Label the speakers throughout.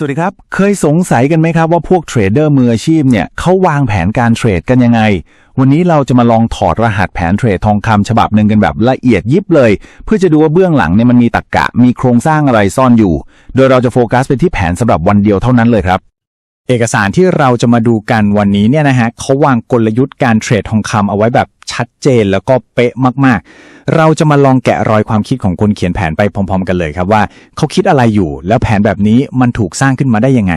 Speaker 1: สวัสดีครับ เคยสงสัยกันไหมครับว่าพวกเทรดเดอร์มืออาชีพเนี่ยเขาวางแผนการเทรดกันยังไง วันนี้เราจะมาลองถอดรหัสแผนเทรดทองคำฉบับหนึ่งกันแบบละเอียดยิบเลย เพื่อจะดูว่าเบื้องหลังเนี่ยมันมีตรกกะมีโครงสร้างอะไรซ่อนอยู่ โดยเราจะโฟกัสไปที่แผนสำหรับวันเดียวเท่านั้นเลยครับ
Speaker 2: เอกสารที่เราจะมาดูกันวันนี้เนี่ยนะฮะเขาวางกลยุทธ์การเทรดทองคำเอาไว้แบบชัดเจนแล้วก็เป๊ะมากๆ เราจะมาลองแกะรอยความคิดของคนเขียนแผนไปพร้อม ๆ กันเลยครับว่าเขาคิดอะไรอยู่ แล้วแผนแบบนี้มันถูกสร้างขึ้นมาได้ยังไง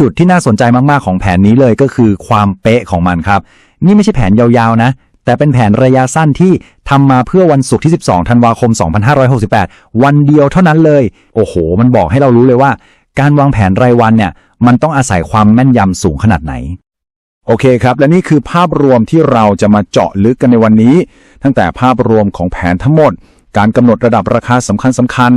Speaker 1: จุดที่น่าสนใจมากๆของแผนนี้เลยก็คือความเป๊ะของมันครับ นี่ไม่ใช่แผนยาวๆนะ แต่เป็นแผนระยะสั้นที่ทำมาเพื่อวันศุกร์ที่ 12 ธันวาคม 2568 วันเดียวเท่านั้นเลย โอ้โห มันบอกให้เรารู้เลยว่า การวางแผนรายวันเนี่ย มันต้องอาศัยความแม่นยำสูงขนาดไหน โอเคครับ และนี่คือภาพรวมที่เราจะมาเจาะลึกกันในวันนี้ ตั้งแต่ภาพรวมของแผนทั้งหมด การกำหนดระดับราคาสำคัญสำคัญ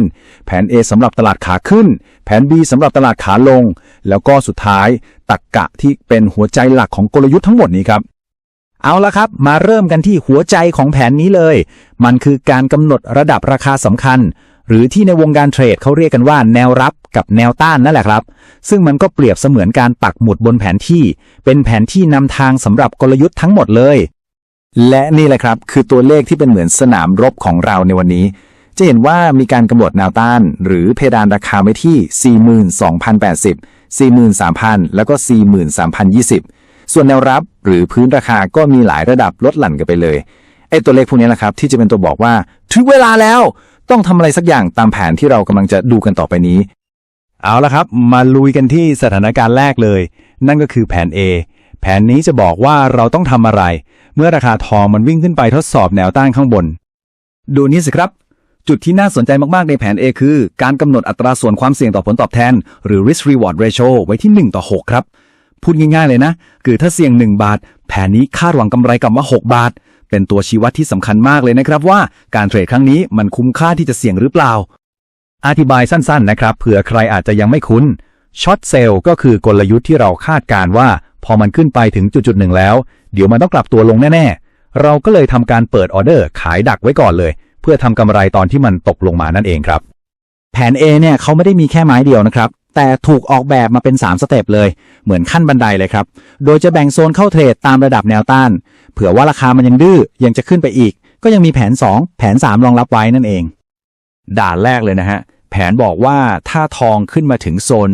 Speaker 1: แผน A สำหรับตลาดขาขึ้น แผน B สำหรับตลาดขาลง แล้วก็สุดท้ายตักกะที่เป็นหัวใจหลักของกลยุทธ์ทั้งหมดนี้ครับ
Speaker 2: เอาละครับ มาเริ่มกันที่หัวใจของแผนนี้เลย มันคือการกำหนดระดับราคาสำคัญ หรือที่ในวงการเทรดเขาเรียกกันว่าแนวรับกับแนวต้านนั่นแหละครับ ซึ่งมันก็เปรียบเสมือนการปักหมุดบนแผนที่ เป็นแผนที่นำทางสำหรับกลยุทธ์ทั้งหมดเลย
Speaker 1: และนี่แหละครับ คือตัวเลขที่เป็นเหมือนสนามรบของเราในวันนี้ จะเห็นว่ามีการกำหนดแนวต้าน หรือเพดานราคาไว้ที่ 42,080 43,000 แล้วก็ 43,020 ส่วนแนวรับหรือพื้นราคาก็มีหลายระดับลดหลั่นกันไปเลยไอ้ตัวเลขพวกนี้แหละครับ ที่จะเป็นตัวบอกว่า ถึงเวลาแล้ว ต้องทำอะไรสักอย่างตามแผนที่เรากำลังจะดูกันต่อไปนี้
Speaker 2: เอาละครับ มาลุยกันที่สถานการณ์แรกเลย นั่นก็คือแผน A แผนนี้จะบอกว่าเราต้องทำอะไร เมื่อราคาทองมันวิ่งขึ้นไปทดสอบแนวต้านข้างบน
Speaker 1: ดูนี่สิครับ จุดที่น่าสนใจมาก ๆ ในแผน A คือ การกำหนดอัตราส่วนความเสี่ยงต่อผลตอบแทน หรือ risk reward ratio ไว้ที่ 1 ต่อ 6 ครับ พูดง่าย ๆ เลยนะ คือถ้าเสี่ยง 1 บาท แผนนี้คาดหวังกำไรกลับมา 6 บาท เป็นตัวชี้วัดที่สำคัญมากเลยนะครับว่าการเทรดครั้งนี้มันคุ้มค่าที่จะเสี่ยงหรือเปล่า อธิบายสั้นๆนะครับเผื่อใครอาจจะยังไม่คุ้นช็อตเซลล์ก็คือกลยุทธ์ที่เราคาดการณ์ว่า พอมันขึ้นไปถึงจุดๆหนึ่งแล้ว เดี๋ยวมันต้องกลับตัวลงแน่ๆ เราก็เลยทำการเปิดออเดอร์ขายดักไว้ก่อนเลย เพื่อทำกำไรตอนที่มันตกลงมานั่นเองครับ
Speaker 2: แผน A เนี่ยเขาไม่ได้มีแค่ไม้เดียวนะครับแต่ถูกออกแบบมาเป็น 3 สเต็ปเลย เหมือนขั้นบันไดเลยครับ โดยจะแบ่งโซนเข้าเทรดตามระดับแนวต้าน เผื่อว่าราคามันยังดื้อยังจะขึ้นไปอีก ก็ยังมีแผน 2 แผน 3 รองรับไว้นั่นเอง
Speaker 1: ด่านแรกเลยนะฮะ แผนบอกว่าถ้าทองขึ้นมาถึงโซน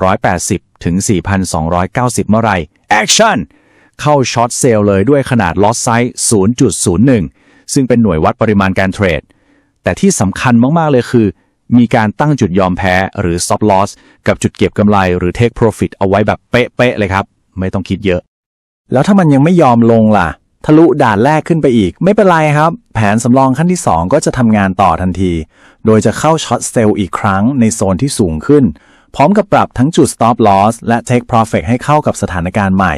Speaker 1: 4,280 ถึง 4,290 เมื่อไหร่ Action เข้าช็อตเซลเลยด้วยขนาด Loss Size 0.01 ซึ่งเป็นหน่วยวัดปริมาณการเทรด แต่ที่สำคัญมากๆเลยคือมีการตั้งจุดยอมแพ้หรือ Stop Loss กับจุดเก็บกำไรหรือ Take Profit เอาไว้แบบเป๊ะๆเลยครับ ไม่ต้องคิดเยอะ
Speaker 2: แล้วถ้ามันยังไม่ยอมลงล่ะ ทะลุด่านแรกขึ้นไปอีก ไม่เป็นไรครับ แผนสำรองขั้นที่ 2 ก็จะทำงานต่อทันที โดยจะเข้าช็อตเซลล์อีกครั้งในโซนที่สูงขึ้น พร้อมกับปรับทั้งจุด stop loss และ take profit ให้เข้ากับสถานการณ์ใหม่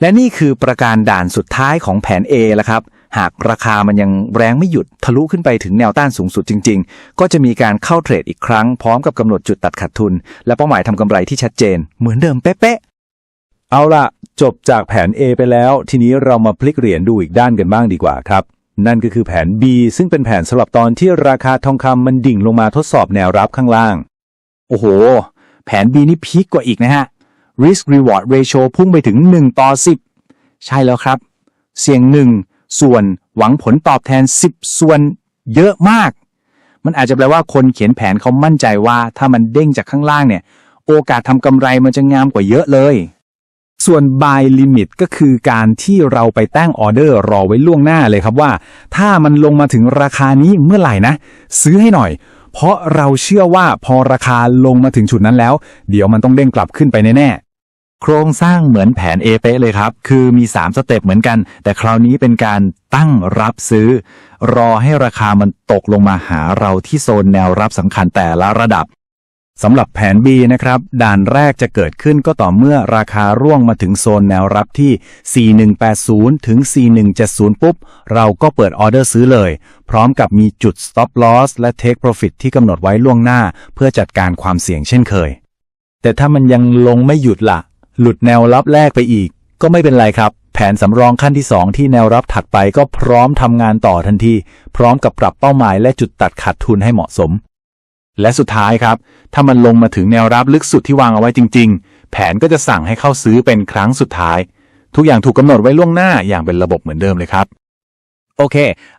Speaker 2: และนี่คือประการด่านสุดท้ายของแผน A แล้วครับหากราคามันยังแรงไม่หยุดทะลุขึ้นไปถึงแนวต้านสูงสุดจริง ๆ ก็จะมีการเข้าเทรดอีกครั้งพร้อมกับกำหนดจุดตัดขาดทุน และเป้าหมายทำกำไรที่ชัดเจน เหมือนเดิมเป๊ะ
Speaker 1: เอาละจบจากแผน A ไปแล้ว ทีนี้เรามาพลิกเหรียญดูอีกด้านกันบ้างดีกว่าครับ นั่นก็คือแผน B ซึ่งเป็นแผนสำหรับตอนที่ราคาทองคำมันดิ่งลงมาทดสอบแนวรับข้างล่าง
Speaker 2: โอ้โห แผน B นี่พีกกว่าอีกนะฮะ risk reward ratio พุ่งไปถึง 1 ต่อ 10 ใช่แล้วครับ เสี่ยง 1 ส่วนหวังผลตอบแทน 10 ส่วนเยอะมาก มันอาจจะแปลว่าคนเขียนแผนเขามั่นใจว่าถ้ามันเด้งจากข้างล่างเนี่ย โอกาสทำกำไรมันจะงามกว่าเยอะเลย ส่วน buy limit ก็คือการที่เราไปตั้งออเดอร์รอไว้ล่วงหน้าเลยครับว่า ถ้ามันลงมาถึงราคานี้เมื่อไหร่นะ ซื้อให้หน่อย เพราะเราเชื่อว่าพอราคาลงมาถึงจุดนั้นแล้ว เดี๋ยวมันต้องเด้งกลับขึ้นไปแน่ๆโครงสร้างเหมือนแผน A เป๊ะเลยครับ คือมี 3 สเต็ปเหมือนกัน แต่คราวนี้เป็นการตั้งรับซื้อ รอให้ราคามันตกลงมาหาเราที่โซนแนวรับสำคัญแต่ละระดับ สำหรับแผน B นะครับ ด่านแรกจะเกิดขึ้นก็ต่อเมื่อราคาร่วงมาถึงโซนแนวรับที่ 4180 ถึง 4170 ปุ๊บ เราก็เปิดออเดอร์ซื้อเลย พร้อมกับมีจุด stop loss และ take profit ที่กำหนดไว้ล่วงหน้า เพื่อจัดการความเสี่ยงเช่นเคย แต่ถ้ามันยังลงไม่หยุดละ่ะ หลุดแนวรับแรกไปอีก ก็ไม่เป็นไรครับ แผนสำรองขั้นที่ 2 ที่แนวรับถัดไปก็พร้อมทำงานต่อทันที พร้อมกับปรับเป้าหมายและจุดตัดขาดทุนให้เหมาะสม และสุดท้ายครับ ถ้ามันลงมาถึงแนวรับลึกสุดที่วางเอาไว้จริง ๆ แผนก็จะสั่งให้เข้าซื้อเป็นครั้งสุดท้าย ทุกอย่างถูกกำหนดไว้ล่วงหน้าอย่างเป็นระบบเหมือนเดิมเลยครับ
Speaker 3: โอเค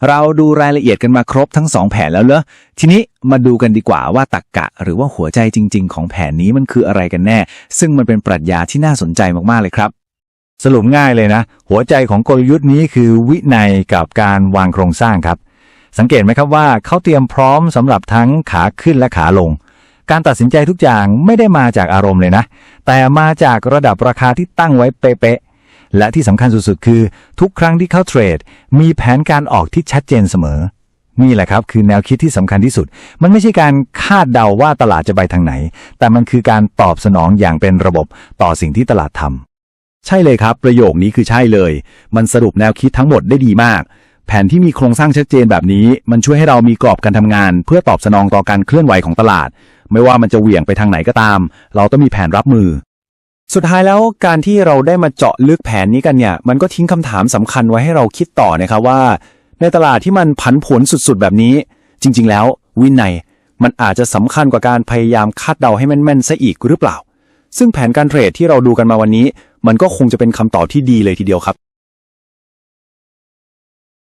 Speaker 3: เราดูรายละเอียดกันมาครบทั้งสองแผนแล้วเลอทีนี้มาดูกันดีกว่าว่าตักกะ หรือว่าหัวใจจริง ๆ ของแผนนี้มันคืออะไรกันแน่ ซึ่งมันเป็นปรัชญาที่น่าสนใจมากๆเลยครับ
Speaker 1: สรุปง่ายเลยนะ หัวใจของกลยุทธ์นี้คือวินัยกับการวางโครงสร้างครับ สังเกตไหมครับว่าเขาเตรียมพร้อมสำหรับทั้งขาขึ้นและขาลง การตัดสินใจทุกอย่างไม่ได้มาจากอารมณ์เลยนะ แต่มาจากระดับราคาที่ตั้งไว้เป๊ะๆและที่สำคัญสุดๆ คือ ทุกครั้งที่เข้าเทรด มีแผนการออกที่ชัดเจนเสมอนี่แหละครับ คือแนวคิดที่สำคัญที่สุด มันไม่ใช่การคาดเดาว่าตลาดจะไปทางไหน แต่มันคือการตอบสนองอย่างเป็นระบบต่อสิ่งที่ตลาดทำใช่เลยครับ ประโยคนี้คือใช่เลย มันสรุปแนวคิดทั้งหมดได้ดีมาก แผนที่มีโครงสร้างชัดเจนแบบนี้ มันช่วยให้เรามีกรอบการทำงาน เพื่อตอบสนองต่อการเคลื่อนไหวของตลาด ไม่ว่ามันจะเหวี่ยงไปทางไหนก็ตาม เราต้องมีแผนรับมือ
Speaker 2: สุดท้ายแล้วการที่เราได้มาเจาะลึกแผนนี้กันเนี่ย มันก็ทิ้งคำถามสำคัญไว้ให้เราคิดต่อนะครับว่า ในตลาดที่มันผันผวนสุดๆ แบบนี้ จริง ๆ แล้ว วินัยมันอาจจะสำคัญกว่าการพยายามคาดเดาให้แม่นๆซะอีกหรือเปล่า ซึ่งแผนการเทรดที่เราดูกันมาวันนี้ มันก็คงจะเป็นคำตอบที่ดีเลยทีเดียวครับ